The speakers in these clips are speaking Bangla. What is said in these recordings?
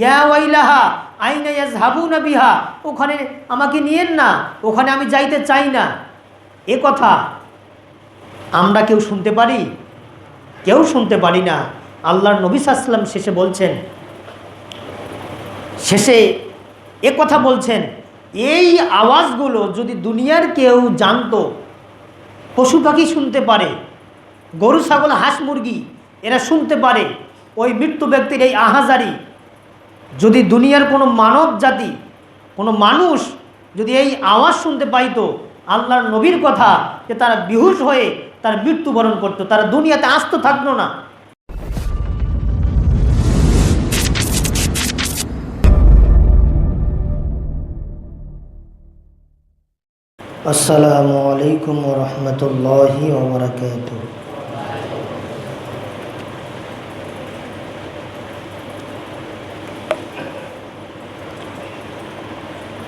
ইয়া আইনা ইয়াজহাবু না বিহা, ওখানে আমাকে নিয়েন না, ওখানে আমি যাইতে চাই না। এ কথা আমরা কেউ শুনতে পারি? কেউ শুনতে পারি না। আল্লাহর নবী সাল্লাম শেষে বলছেন, শেষে এ কথা বলছেন, এই আওয়াজগুলো যদি দুনিয়ার কেউ জানতো, পশু পাখি শুনতে পারে, গরু, ছাগল, হাঁস, মুরগি, এরা শুনতে পারে, ওই মৃত্যু ব্যক্তির এই আহাজারি যদি দুনিয়ার কোনো মানব জাতি, কোনো মানুষ যদি এই আওয়াজ শুনতে পাইতো, আল্লাহর নবীর কথা যে তারা বিহুশ হয়ে তার মৃত্যুবরণ করতো, তারা দুনিয়াতে আসতে থাকতো না। আসসালামু আলাইকুম রহমতুল্লাহি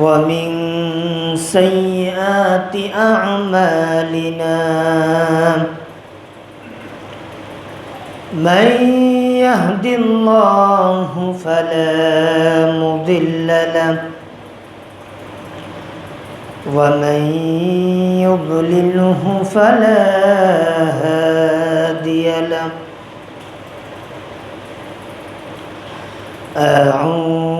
ومن سيئات أعمالنا من يهد الله فلا مضل له ومن يضلله فلا هادي له. أعوذ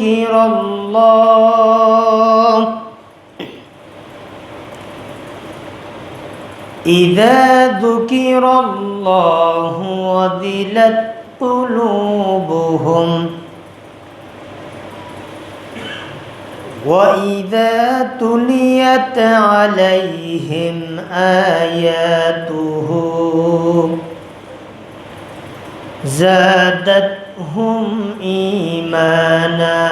ذكر الله إذا ذكر الله وذلت قلوبهم وإذا تليت عليهم آياته زادتهم إيمانا.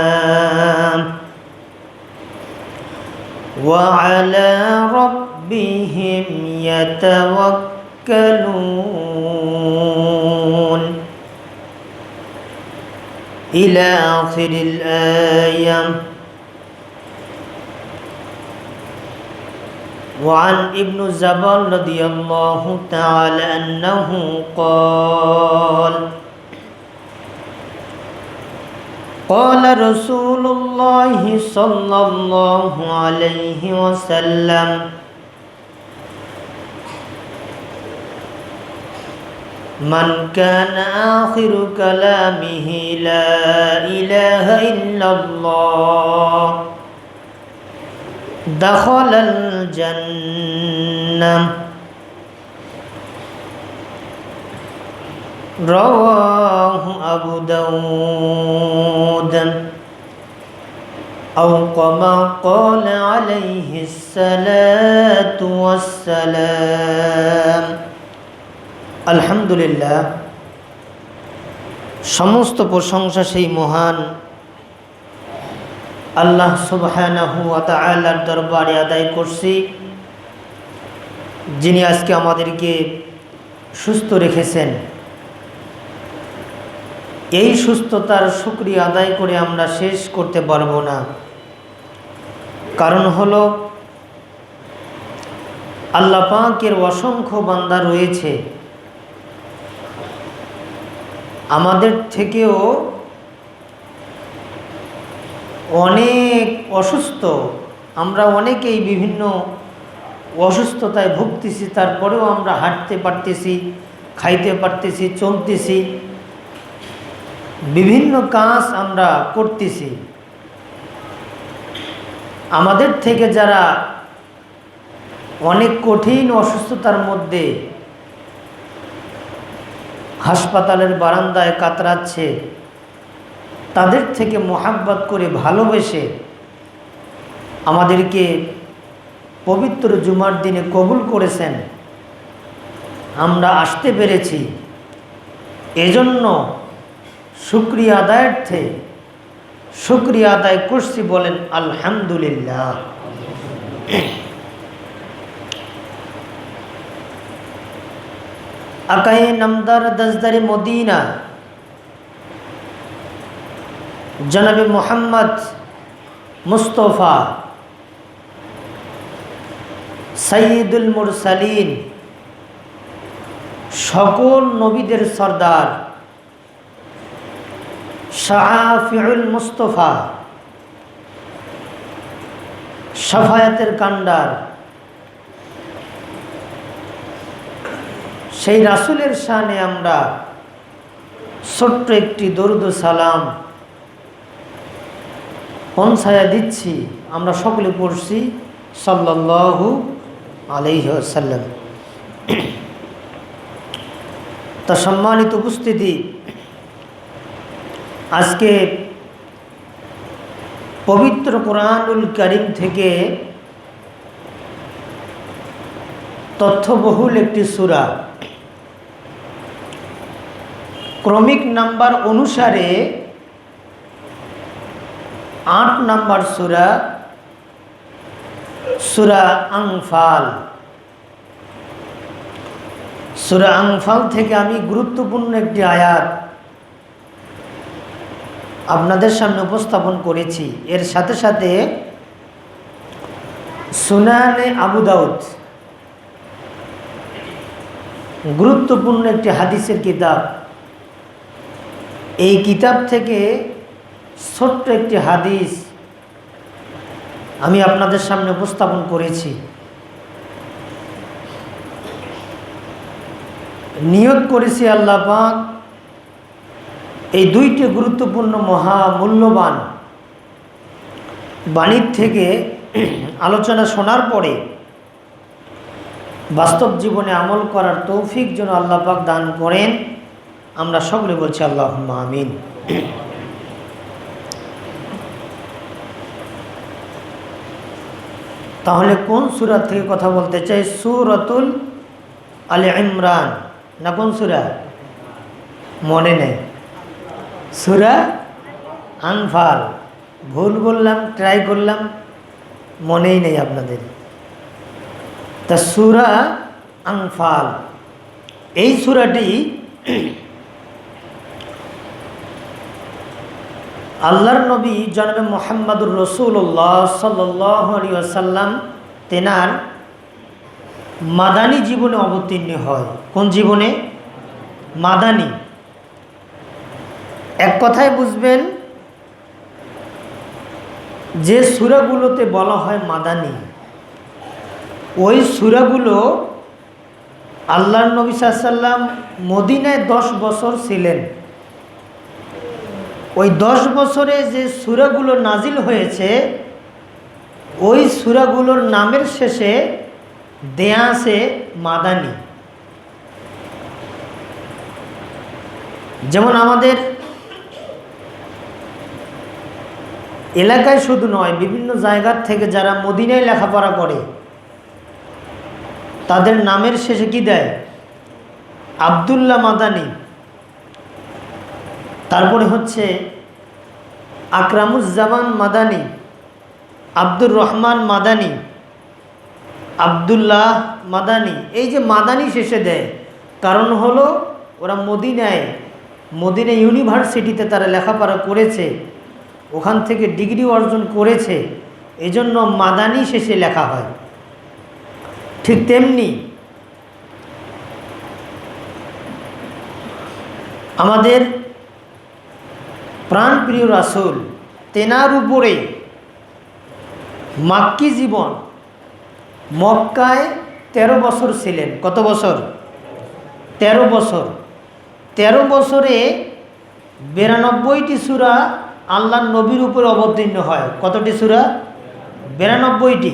وعلى ربهم يتوكلون. إلى آخر الآية. وعن ابن الزبر رضي الله تعالى أنه قال قال رسول الله صلى الله عليه وسلم من كان آخر كلامه لا إله إلا الله دخل الجنة رواه أبو داود أو كما قال عليه الصلاة والسلام الحمد لله সমস্ত প্রশংসা সেই মহান আল্লাহ সুবহানাহু ওয়া তাআলার দরবারে আদায় করছি যিনি আজকে আমাদেরকে সুস্থ রেখেছেন এই সুস্থতার শুক্রিয়া আদায় করে আমরা শেষ করতে পারব না। কারণ হলো, আল্লাহ পাকের অসংখ্য বান্দা রয়েছে। আমাদের থেকেও অনেক অসুস্থ, আমরা অনেকেই বিভিন্ন অসুস্থতায় ভুগতেছি, তারপরেও আমরা হাঁটতে পারতেছি, খাইতে পারতেছি, চলতেছি। বিভিন্ন কাজ আমরা করতেছি। আমাদের থেকে যারা অনেক কঠিন অসুস্থতার মধ্যে হাসপাতালের বারান্দায় কাতরাচ্ছে, তাদের থেকে মোহাব্বত করে ভালোবেসে আমাদেরকে পবিত্র জুমার দিনে কবুল করেছেন। আমরা আসতে পেরেছি। এজন্য শুক্রিয়া আদায়ার্থে শুক্রিয়া আদায় করছি বলেন, আলহামদুলিল্লাহ। আকাই নামদার দজদারে মদিনা। জনাবে মোহাম্মদ মুস্তফা সঈদুল মুরসালিন, সকল নবীদের সর্দার শাহাফিউল মুস্তফা। সাফায়াতের কান্ডার সেই রাসুলের শানে আমরা ছোট্ট একটি দরুদ সালাম পঞ্চায়া দিচ্ছি। আমরা সকলে পড়ছি সাল্লাহু আলহ্লাম তা সম্মানিত উপস্থিতি আজকে পবিত্র কোরআনুল করিম থেকে তথ্যবহুল একটি সুরা। ক্রমিক নাম্বার অনুসারে আট নাম্বার সুরা সুরা আংফাল সুরা আংফাল থেকে আমি গুরুত্বপূর্ণ একটি আয়াত আপনাদের সামনে উপস্থাপন করেছি। এর সাথে সাথে সুনানে আবু দাউদ গুরুত্বপূর্ণ একটি হাদিসের কিতাব। এই কিতাব থেকে ছোট্ট একটি হাদিস আমি আপনাদের সামনে উপস্থাপন করেছি। নিয়োগ করেছি আল্লাহ পাক এই দুইটি গুরুত্বপূর্ণ মহা মূল্যবান বাণীর থেকে আলোচনা শোনার পরে বাস্তব জীবনে আমল করার তৌফিক যেন আল্লাহ পাক দান করেন, আমরা সকলে বলছি আল্লাহ আমিন। তাহলে কোন সুরাত থেকে কথা বলতে চাই? সুরতুল আলে ইমরান। না কোন সুরা? মনে নেই। সুরা আনফাল। ভুল বললাম ট্রাই করলাম, মনেই নেই আপনাদের। তা সুরা আংফাল এই সুরাটি আল্লাহর নবী জনবে মোহাম্মদুর রসুল্লাহ সাল্লাসাল্লাম তেনার মাদানী জীবনে অবতীর্ণ হয়। কোন জীবনে? মাদানী। এক কথায় বুঝবেন, যে সুরাগুলোতে বলা হয় মাদানি, ওই সুরাগুলো আল্লাহর নবী সাল্লাম মদিনায় দশ বছর ছিলেন। ওই দশ বছরে যে সুরাগুলো নাজিল হয়েছে, ওই সুরাগুলোর নামের শেষে দেয়া আছে মাদানি। যেমন আমাদের এলাকায় শুধু নয়, বিভিন্ন জায়গার থেকে যারা মদিনায় লেখাপড়া করে, তাদের নামের শেষে কি দেয়? আবদুল্লাহ মাদানি। তারপরে হচ্ছে আকরামুজ্জামান মাদানি, আব্দুর রহমান মাদানি, আবদুল্লাহ মাদানি। এই যে মাদানি শেষে দেয়, কারণ হলো ওরা মদিনায়, মদিনা ইউনিভার্সিটিতে তারা লেখাপড়া করেছে। ওখান থেকে ডিগ্রি অর্জন করেছে, এজন্য মাদানি শেষে লেখা হয়। ঠিক তেমনি আমাদের প্রাণপ্রিয় রাসুল, তেনার উপরে মাক্কি জীবন মক্কায় ১৩ বছর ছিলেন। কত বছর? তেরো বছর। তেরো বছরে বিরানব্বইটি সুরা আল্লাহ নবীর উপরে অবতীর্ণ হয়। কতটি সুরা? বিরানব্বইটি।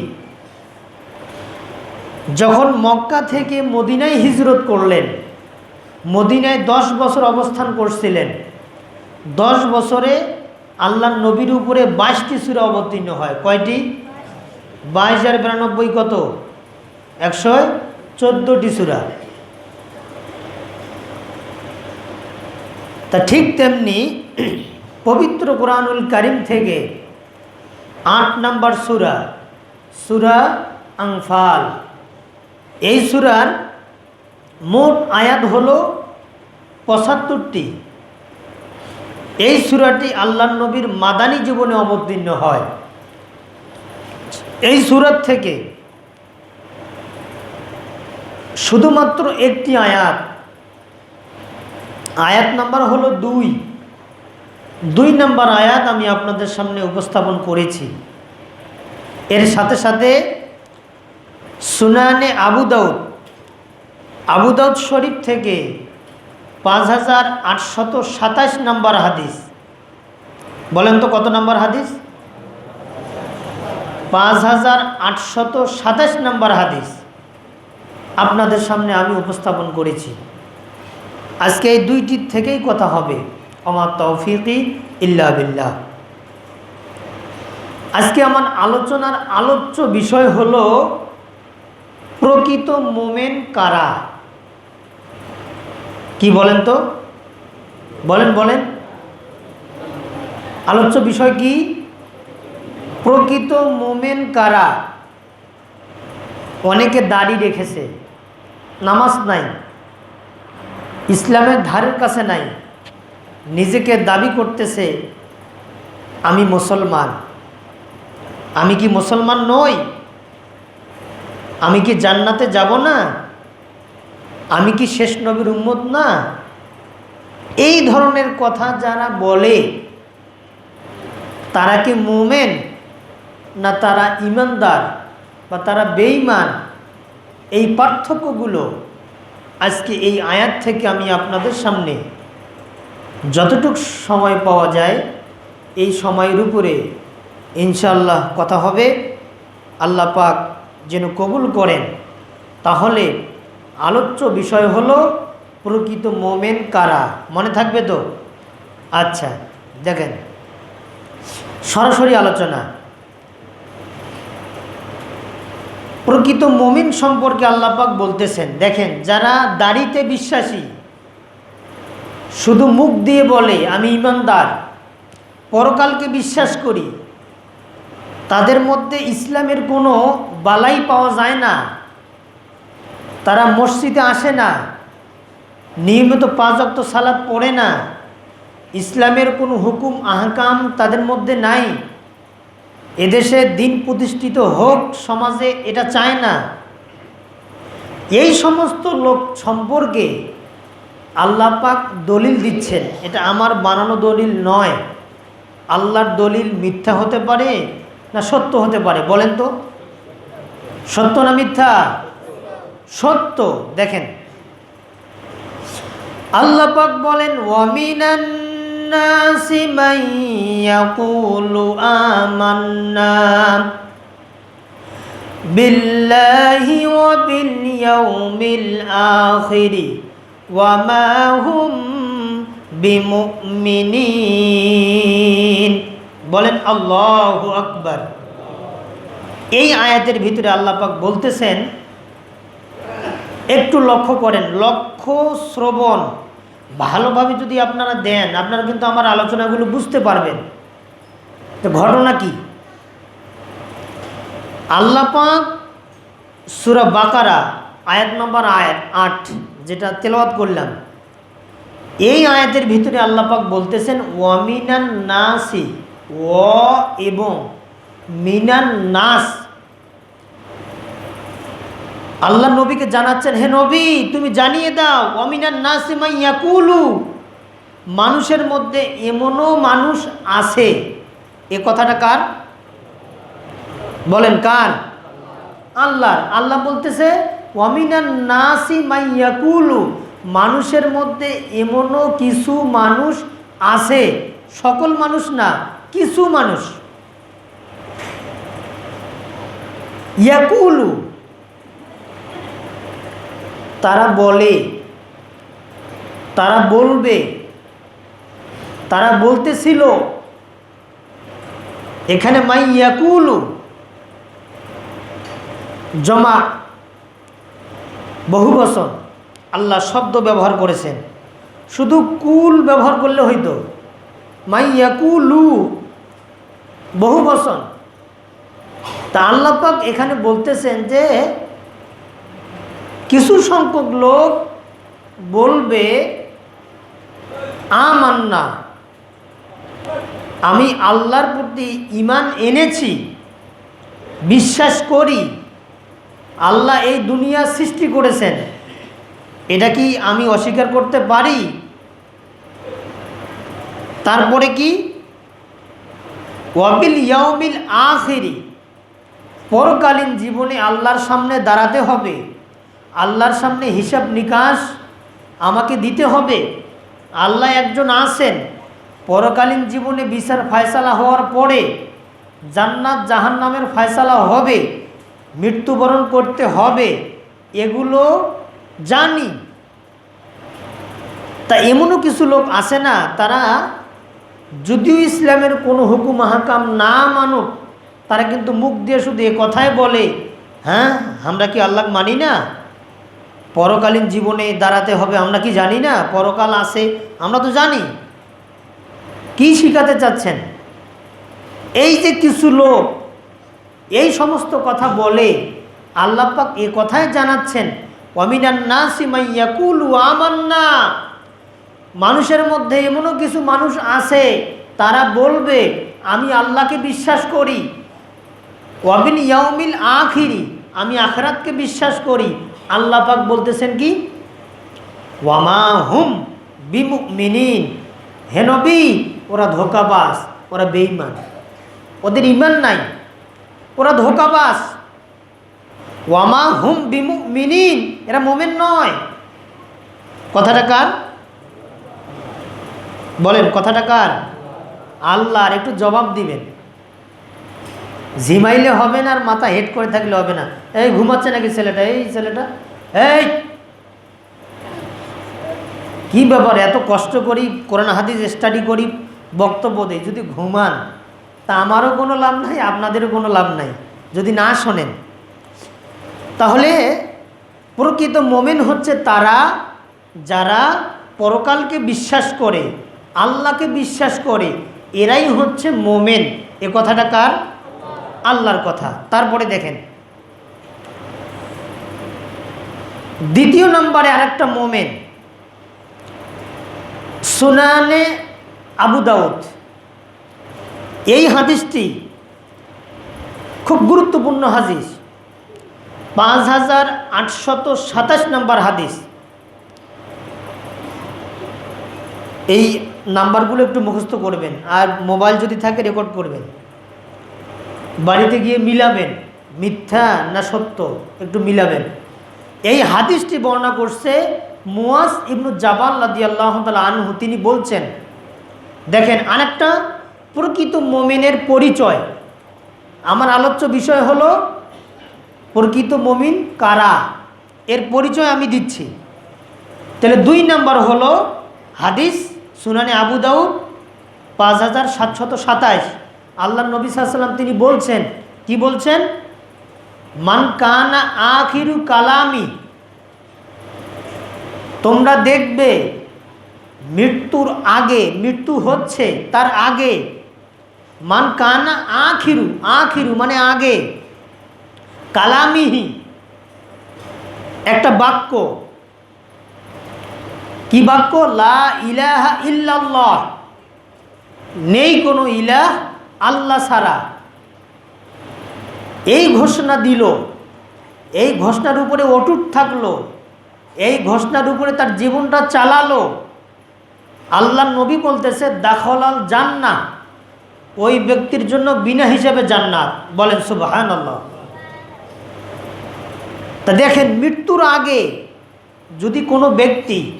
যখন মক্কা থেকে মদিনায় হিজরত করলেন, মদিনায় দশ বছর অবস্থান করছিলেন, দশ বছরে আল্লাহ নবীর উপরে বাইশটি সুরা অবতীর্ণ হয়। কয়টি? বাইশ হাজার বিরানব্বই কত? একশো চোদ্দোটি সুরা। তা ঠিক তেমনি পবিত্র কোরআনুল কারিম থেকে আট নম্বর সুরা সুরা আংফাল এই সুরার মোট আয়াত হল পঁচাত্তরটি। এই সুরাটি আল্লাহ নবীর মাদানী জীবনে অবতীর্ণ হয়। এই সুরাত থেকে শুধুমাত্র একটি আয়াত। আয়াত নাম্বার হলো দুই। দুই নাম্বার আয়াত আমি আপনাদের সামনে উপস্থাপন করেছি। এর সাথে সাথে সুনানে আবু দাউদ আবু দাউদ শরীফ থেকে পাঁচ হাজার আটশত সাতাশ নাম্বার হাদিস। বলেন তো কত নাম্বার হাদিস? পাঁচ হাজার আটশত সাতাশ নাম্বার হাদিস। আপনাদের সামনে আমি উপস্থাপন করেছি। আজকে এই দুইটির থেকেই কথা হবে। আমার তৌফিকি ইল্লা বিল্লাহ। আজকে আমার আলোচনার আলোচ্য বিষয় হল, প্রকৃত মোমেন কারা? কি বলেন তো? বলেন বলেন। আলোচ্য বিষয় কি? প্রকৃত মোমেন কারা? অনেকে দাড়ি রেখেছে, নামাজ নাই, ইসলামের ধারের কাছে নাই নিজেকে দাবি করতেছে, আমি মুসলমান। আমি কি মুসলমান নই? আমি কি জান্নাতে যাব না? আমি কি শেষ নবীর উম্মত না? এই ধরনের কথা যারা বলে, তারা কি মোমেন না তারা ইমানদার বা তারা বেইমান এই পার্থক্যগুলো আজকে এই আয়াত থেকে আমি আপনাদের সামনে যতটুক সময় পাওয়া যায়, এই সময়ের উপরে ইনশাল্লাহ কথা হবে। আল্লাহ পাক যেন কবুল করেন। তাহলে আলোচ্য বিষয় হলো, প্রকৃত মোমেন কারা? মনে থাকবে তো? আচ্ছা দেখেন। সরাসরি আলোচনা। প্রকৃত মমিন সম্পর্কে আল্লাপাক বলতেছেন, দেখেন, যারা দাড়িতে বিশ্বাসী শুধু মুখ দিয়ে বলে, আমি ইমানদার। পরকালকে বিশ্বাস করি। তাদের মধ্যে ইসলামের কোনো বালাই পাওয়া যায় না। তারা মসজিদে আসে না। নিয়মিত পাঁচ অক্ত সালাদ পড়ে না। ইসলামের কোনো হুকুম, আহকাম তাদের মধ্যে নাই। এদেশে দিন প্রতিষ্ঠিত হোক, সমাজে এটা চায় না। এই সমস্ত লোক সম্পর্কে আল্লাহ পাক দলিল দিচ্ছেন, এটা আমার বানানো দলিল নয়। আল্লাহর দলিল মিথ্যা হতে পারে না সত্য হতে পারে? বলেন তো। সত্য না মিথ্যা? সত্য। দেখেন। আল্লাহ পাক বলেন বিল্লাহি ওয়া বিল ইয়াউমিল আখিরি। ওয়ামা হুম বিমুমিনিন বলেন, আল্লাহ আকবর। এই আয়াতের ভিতরে আল্লাপাক বলতেছেন, একটু লক্ষ্য করেন, লক্ষ্য শ্রবণ। ভালোভাবে যদি আপনারা দেন, আপনারা কিন্তু আমার আলোচনাগুলো বুঝতে পারবেন। তো ঘটনা কি? আল্লাপাক সুরা বাকারা, আয়াত নম্বর আয়াত আট। যেটা তেলাওয়াত করলাম। এই আয়াতের ভিতরে আল্লাপাক বলতেছেন, ওয়ামিনান নাসি, ও এবং মিনান নাস। আল্লাহ নবীকে জানাচ্ছেন, হে নবী, তুমি জানিয়ে দাও অমিনার নাসিমা ইয়াকুলু, মানুষের মধ্যে এমনও মানুষ আছে। এ কথাটা কার? বলেন, কার? আল্লাহর। আল্লাহ বলতেছে অমিনার নাসি মাইয়াকুলু মানুষের মধ্যে এমনও কিছু মানুষ আছে। সকল মানুষ না, কিছু মানুষ। ইয়াকুলু, তারা বলে, তারা বলবে, তারা বলতেছিল, এখানে মাই ইয়াকুলু, জমা বহু বছর আল্লাহ শব্দ ব্যবহার করেছেন। শুধু কুল ব্যবহার করলে হইতো। মাই ইয়াকুলু বহু বছর। তা আল্লাহ পাক এখানে বলতেছেন যে, কিছু সংখ্যক লোক বলবে, আমান্না, আমি আল্লাহর প্রতি ইমান এনেছি, বিশ্বাস করি। আল্লাহ এই দুনিয়া সৃষ্টি করেছেন। এটা কি আমি অস্বীকার করতে পারি? তারপরে কি? ওয়াবিল ইয়াউমিল আখিরি, পরকালীন জীবনে আল্লাহর সামনে দাঁড়াতে হবে। আল্লাহর সামনে হিসাব নিকাশ আমাকে দিতে হবে। আল্লাহ একজন আছেন। পরকালীন জীবনে বিচার ফয়সালা হওয়ার পরে জান্নাত জাহান্নামের ফয়সালা হবে। মৃত্যুবরণ করতে হবে, এগুলো জানি। তা এমনও কিছু লোক আছে না, তারা যদিও ইসলামের কোনো হুকুম হাকাম না মানুক, তারা কিন্তু মুখ দিয়ে শুধু এ কথাই বলে হ্যাঁ আমরা কি আল্লাহ মানি না? পরকালীন জীবনে দাঁড়াতে হবে, আমরা কি জানি না? পরকাল আছে, আমরা তো জানি। কি শিখাতে চাচ্ছেন? এই যে কিছু লোক এই সমস্ত কথা বলে আল্লাহ পাক এ কথাই জানাচ্ছেন আমান্না। মানুষের মধ্যে এমনও কিছু মানুষ আছে, তারা বলবে, আমি আল্লাহকে বিশ্বাস করি। ওয়াবিন ইয়াউমিল আখিরি, আমি আখরাতকে বিশ্বাস করি। আল্লাহ পাক বলতেছেন কি? ওয়ামা হুম বিমুমিনিন। হেনবি ওরা ধোকাবাস ওরা বেইমান ওদের ইমান নাই। ওরা ধোকাবাস ওয়ামা হুম বিমু মিনিন এরা মোমেন নয়। কথাটা কার? বলেন, কথাটা কার? আল্লাহর একটু জবাব দিবেন। ঝিমাইলে হবে না আর মাথা হেড করে থাকলে হবে না। এই ঘুমাচ্ছে নাকি ছেলেটা? এই ছেলেটা? এই! কি ব্যাপার? এত কষ্ট করি, কোরআন হাদিস স্টাডি করি, বক্তব্য দিই, যদি ঘুমান। তা আমারও কোনো লাভ নাই, আপনাদেরও কোনো লাভ নাই। যদি না শোনেন, তাহলে প্রকৃত মোমেন হচ্ছে তারা যারা পরকালকে বিশ্বাস করে, আল্লাহকে বিশ্বাস করে, এরাই হচ্ছে মোমেন। এ কথাটা কার? আল্লাহর কথা। তারপরে দেখেন। দ্বিতীয় নম্বরে আরেকটা মোমেন, সুনানে আবু দাউদ। এই হাদিসটি খুব গুরুত্বপূর্ণ হাদিস। পাঁচ হাজার আটশত সাতাশ নম্বর হাদিস। এই নাম্বারগুলো একটু মুখস্থ করবেন আর মোবাইল যদি থাকে রেকর্ড করবেন। বাড়িতে গিয়ে মিলাবেন, মিথ্যা না সত্য একটু মিলাবেন। এই হাদিসটি বর্ণনা করছে মুয়াজ ইবনু জাবাল আল্লাহ আনহু। তিনি বলছেন, দেখেন আরেকটা প্রকৃত মমিনের পরিচয়। আমার আলোচ্য বিষয় হলো, প্রকৃত মমিন কারা? এর পরিচয় আমি দিচ্ছি। তাহলে দুই নাম্বার হলো হাদিস সুনানে আবু দাউদ পাঁচ হাজার সাতশত সাতাইশ। আল্লাহ নবী সাল্লাম তিনি বলছেন, কি বলছেন? মান কানা আখিরু কালামি। তোমরা দেখবে, মৃত্যুর আগে, মৃত্যু হচ্ছে তার আগে মান কানা আখিরু আখিরু মানে আগে। কালামিহি, একটা বাক্য। কি বাক্য? লা ইলাহা ইল্লাল্লাহ। নেই কোনো ইলাহ আল্লাহ সারা এই ঘোষণা দিল। এই ঘোষণার উপরে অটুট থাকল। এই ঘোষণার উপরে তার জীবনটা চালালো। আল্লাহ নবী বলতেছে, দাখলাল জান্না ওই ব্যক্তির জন্য বিনা হিসাবে জান্নাত। বলেন সুবাহান আল্লাহ তা দেখেন, মৃত্যুর আগে যদি কোনো ব্যক্তি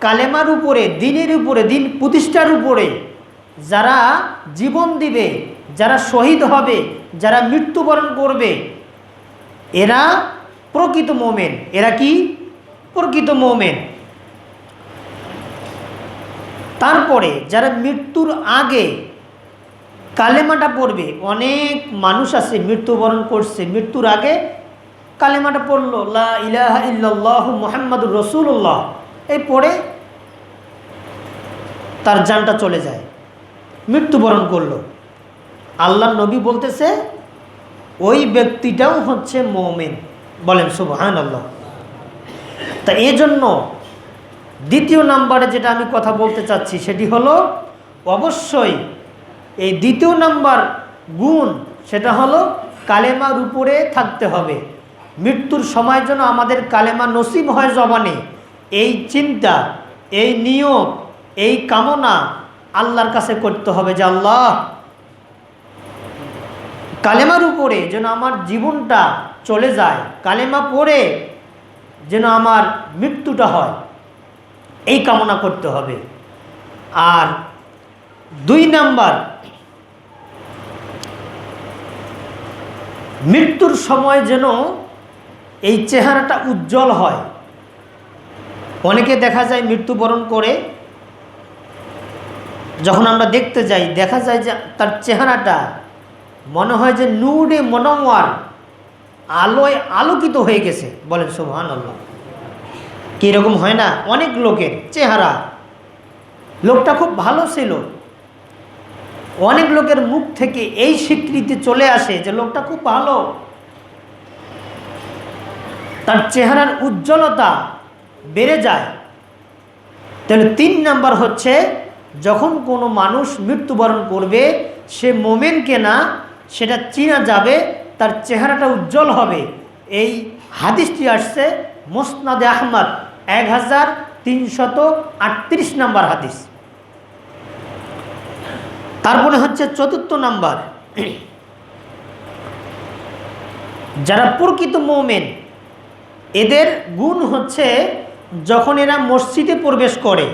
কালেমার উপরে, দিনের উপরে, দিন প্রতিষ্ঠার উপরে যারা জীবন দিবে, যারা শহীদ হবে, যারা মৃত্যুবরণ করবে, এরা প্রকৃত মোমেন। এরা কি? প্রকৃত মোমেন। তারপরে যারা মৃত্যুর আগে কালেমাটা পড়বে। অনেক মানুষ আছে, মৃত্যুবরণ করছে। মৃত্যুর আগে কালেমাটা পড়ল, লা ইলাহা ইল্লাল্লাহ মোহাম্মদুর রসুল্লাহ এই পড়ে তার জানটা চলে যায়। মৃত্যুবরণ করল। আল্লাহ নবী বলতেছে, ওই ব্যক্তিটাও হচ্ছে মোমেন। বলেন শুভ সুবহান আল্লাহ তা এই জন্য দ্বিতীয় নাম্বারে যেটা আমি কথা বলতে চাচ্ছি, সেটি হলো, অবশ্যই এই দ্বিতীয় নাম্বার গুণ সেটা হলো কালেমার উপরে থাকতে হবে। মৃত্যুর সময় যেন আমাদের কালেমা নসিব হয় জবানে। এই চিন্তা, এই নিয়ম, এই কামনা আল্লাহর কাছে করতে হবে যে আল্লাহ, কালেমার উপরে যেন আমার জীবনটা চলে যায়, কালেমা পড়ে যেন আমার মৃত্যুটা হয়, এই কামনা করতে হবে। আর দুই নাম্বার মৃত্যুর সময় যেন এই চেহারাটা উজ্জ্বল হয়। অনেকে দেখা যায় মৃত্যুবরণ করে। যখন আমরা দেখতে যাই, দেখা যায় যে তার চেহারাটা মনে হয় যে নুরে মনোয়ার আলোয় আলোকিত হয়ে গেছে। বলেন সোহান আল্লাহ কীরকম হয় না? অনেক লোকের চেহারা। লোকটা খুব ভালো ছিল। অনেক লোকের মুখ থেকে এই স্বীকৃতি চলে আসে যে লোকটা খুব ভালো। তার চেহারার উজ্জ্বলতা বেড়ে যায়। তাহলে তিন নাম্বার হচ্ছে, যখন কোনো মানুষ মৃত্যুবরণ করবে, সে মোমেনকে না সেটা চিনা যাবে, তার চেহারাটা উজ্জ্বল হবে। এই হাদিসটি আসছে মোসনাদে আহমদ, এক হাজার তিনশত আটত্রিশ নাম্বার হাদিস। তারপরে হচ্ছে চতুর্থ নাম্বার। যারা প্রকৃত মোমেন, এদের গুণ হচ্ছে যখন এরা মসজিদে প্রবেশ করে